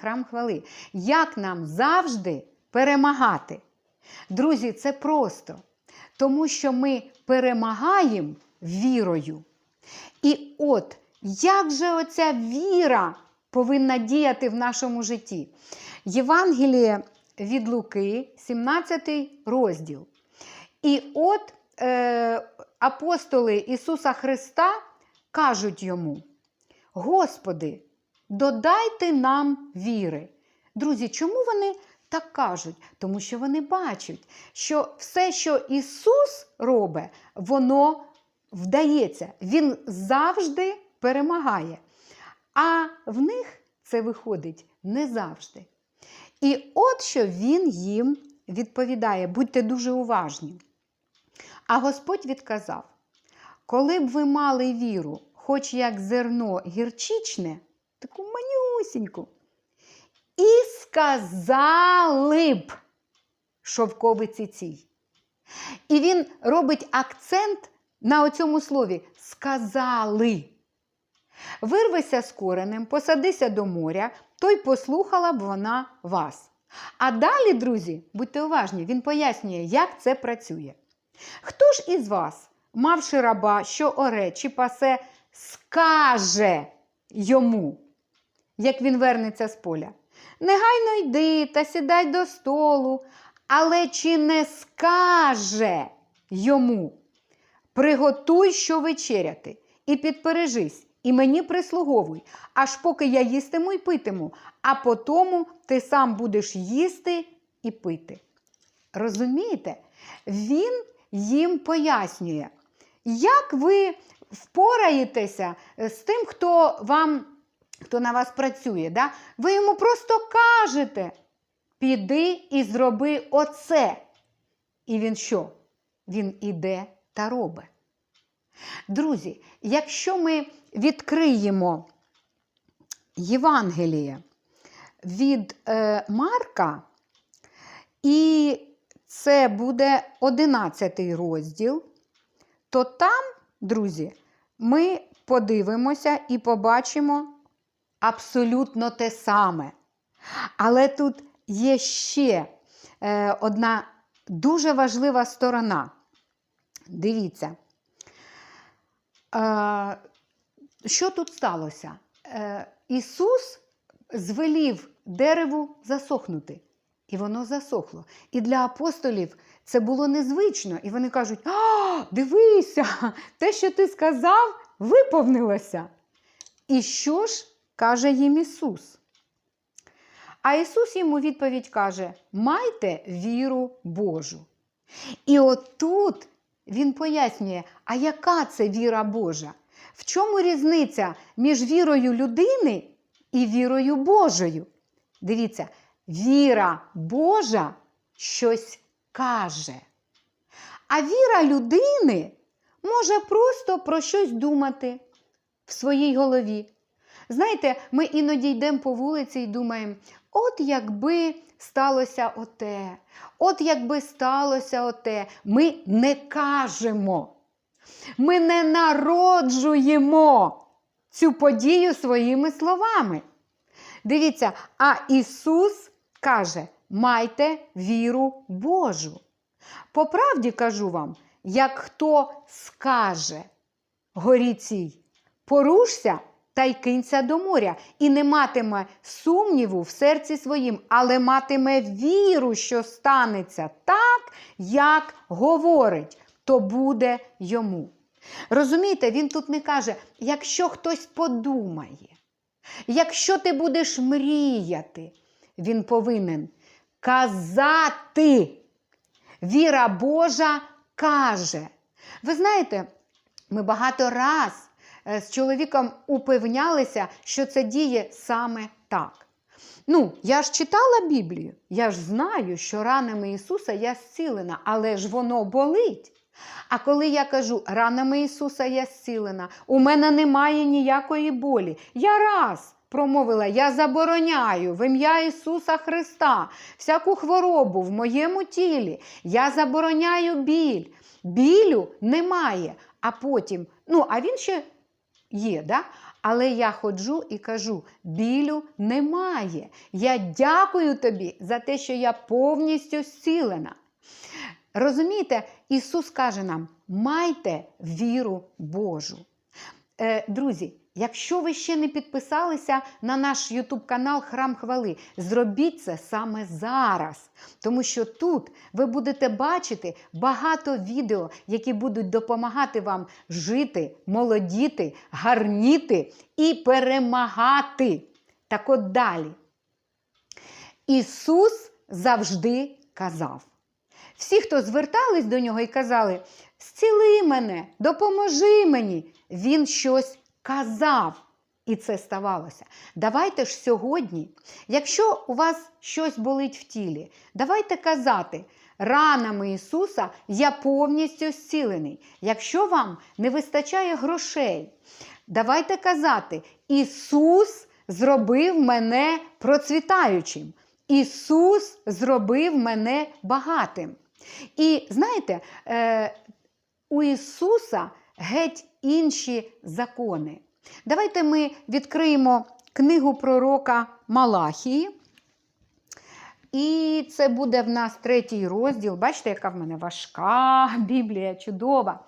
Храм хвали. Як нам завжди перемагати? Друзі, це просто. Тому що ми перемагаємо вірою. І от як же оця віра повинна діяти в нашому житті? Євангеліє від Луки, 17 розділ. І от е, апостоли Ісуса Христа кажуть йому: Господи, додайте нам віри. Друзі, чому вони так кажуть? Тому що вони бачать, що все, що Ісус робить, воно вдається. Він завжди перемагає. А в них це виходить не завжди. І от що Він їм відповідає: будьте дуже уважні. А Господь відказав: коли б ви мали віру, хоч як зерно гірчичне, таку манюсіньку, і сказали б шовковиці цій. І він робить акцент на оцьому слові сказали. Вирвися з коренем, посадися до моря, то й послухала б вона вас. А далі, друзі, будьте уважні, він пояснює, як це працює. Хто ж із вас, мавши раба, що оре чи пасе, скаже йому, як він вернеться з поля? Негайно йди та сідай до столу, але чи не скаже йому? Приготуй, що вечеряти, і підпережись, і мені прислуговуй, аж поки я їстиму і питиму, а потому ти сам будеш їсти і пити. Розумієте? Він їм пояснює, як ви впораєтеся з тим, хто вам, хто на вас працює. Да? Ви йому просто кажете: піди і зроби оце. І він що? Він іде та робить. Друзі, якщо ми відкриємо Євангеліє від е, Марка, і це буде 11 розділ, то там, друзі, ми подивимося і побачимо абсолютно те саме. Але тут є ще е, одна дуже важлива сторона. Дивіться, е, що тут сталося? Е, Ісус звелів дереву засохнути. І воно засохло. І для апостолів це було незвично. І вони кажуть: А, дивися, те, що ти сказав, виповнилося. І що ж каже їм Ісус? А Ісус йому відповідь каже: майте віру Божу. І отут Він пояснює, а яка це віра Божа? В чому різниця між вірою людини і вірою Божою? Дивіться, віра Божа щось каже. А віра людини може просто про щось думати в своїй голові. Знаєте, ми іноді йдемо по вулиці і думаємо, от якби сталося оте, от якби сталося оте, ми не кажемо. Ми не народжуємо цю подію своїми словами. Дивіться, а Ісус каже: майте віру Божу. По правді кажу вам, як хто скаже горі цій, порушся та й кинься до моря, і не матиме сумніву в серці своїм, але матиме віру, що станеться так, як говорить, то буде йому. Розумієте, він тут не каже, якщо хтось подумає, якщо ти будеш мріяти, він повинен казати. Віра Божа каже. Ви знаєте, ми багато раз з чоловіком упевнялися, що це діє саме так. Ну, я ж читала Біблію, я ж знаю, що ранами Ісуса я зцілена, але ж воно болить. А коли я кажу, ранами Ісуса я зцілена, у мене немає ніякої болі. Я раз промовила, я забороняю в ім'я Ісуса Христа всяку хворобу в моєму тілі. Я забороняю біль. Білю немає. А потім, ну, а він ще є, да? Але я ходжу і кажу: білю немає. Я дякую тобі за те, що я повністю зцілена. Розумієте, Ісус каже нам: майте віру Божу. Е, друзі, якщо ви ще не підписалися на наш YouTube канал Храм Хвали, зробіть це саме зараз. Тому що тут ви будете бачити багато відео, які будуть допомагати вам жити, молодіти, гарніти і перемагати. Так от далі. Ісус завжди казав. Всі, хто звертались до нього і казали, зціли мене, допоможи мені, він щось казав. І це ставалося. Давайте ж сьогодні, якщо у вас щось болить в тілі, давайте казати, ранами Ісуса я повністю зцілений. Якщо вам не вистачає грошей, давайте казати, Ісус зробив мене процвітаючим. Ісус зробив мене багатим. І знаєте, е, у Ісуса геть інші закони. Давайте ми відкриємо книгу пророка Малахії. І це буде в нас третій розділ. Бачите, яка в мене важка Біблія, чудова.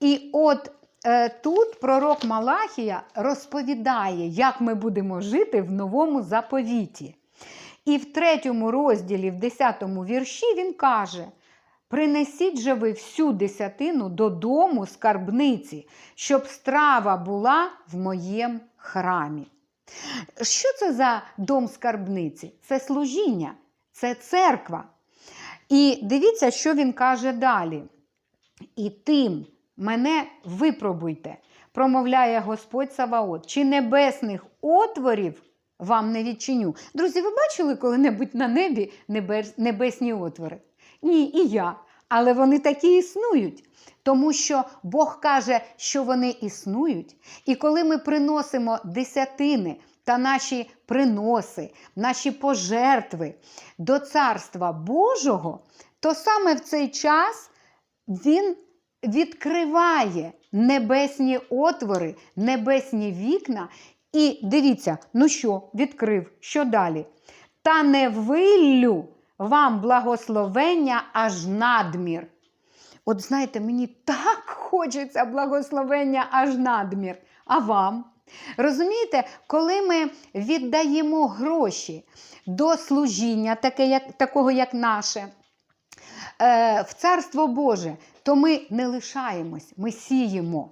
І от е, тут пророк Малахія розповідає, як ми будемо жити в новому заповіті. І в третьому розділі, в десятому вірші, він каже: Принесіть же ви всю десятину додому скарбниці, щоб страва була в моєму храмі. Що це за дом скарбниці? Це служіння, це церква. І дивіться, що він каже далі. І тим мене випробуйте, промовляє Господь Саваот, чи небесних отворів вам не відчиню. Друзі, ви бачили коли-небудь на небі небесні отвори? Ні, і я. Але вони такі існують. Тому що Бог каже, що вони існують. І коли ми приносимо десятини та наші приноси, наші пожертви до Царства Божого, то саме в цей час Він відкриває небесні отвори, небесні вікна. І дивіться, ну що, відкрив, що далі? Та не виллю вам благословення аж надмір. От знаєте, мені так хочеться благословення аж надмір. А вам? Розумієте, коли ми віддаємо гроші до служіння, таке, як, такого як наше, е, в Царство Боже, то ми не лишаємось, ми сіємо.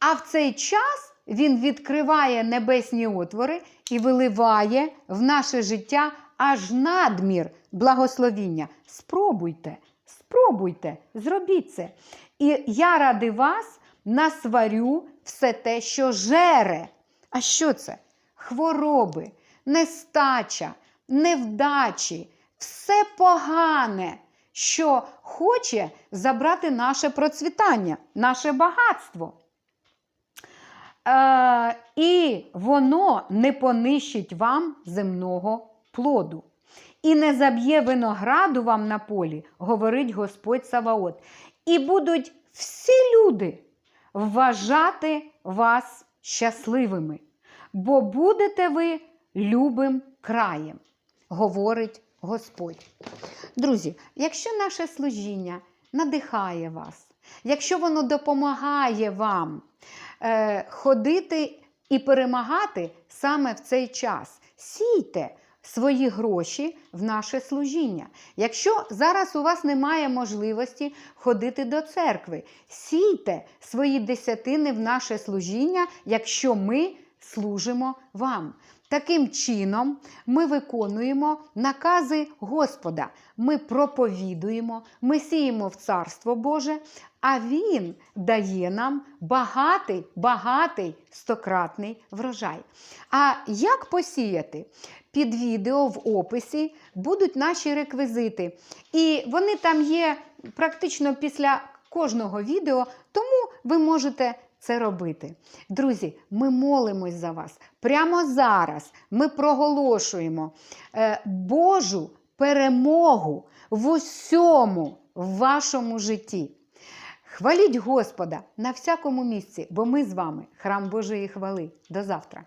А в цей час він відкриває небесні отвори і виливає в наше життя аж надмір благословіння. Спробуйте, спробуйте, зробіть це. І я ради вас насварю все те, що жере. А що це? Хвороби, нестача, невдачі, все погане, що хоче забрати наше процвітання, наше багатство. Е, І воно не понищить вам земного плоду. І не заб'є винограду вам на полі, говорить Господь Саваот. І будуть всі люди вважати вас щасливими, бо будете ви любим краєм, говорить Господь. Друзі, якщо наше служіння надихає вас, якщо воно допомагає вам е, ходити і перемагати саме в цей час, сійте свої гроші в наше служіння. Якщо зараз у вас немає можливості ходити до церкви, сійте свої десятини в наше служіння, якщо ми служимо вам. Таким чином, ми виконуємо накази Господа. Ми проповідуємо, ми сіємо в Царство Боже, а Він дає нам багатий, багатий стократний врожай. А як посіяти? Під відео в описі будуть наші реквізити. І вони там є практично після кожного відео, тому ви можете це робити. Друзі, ми молимось за вас. Прямо зараз ми проголошуємо е, Божу перемогу в усьому вашому житті. Хваліть Господа на всякому місці, бо ми з вами храм Божої хвали. До завтра!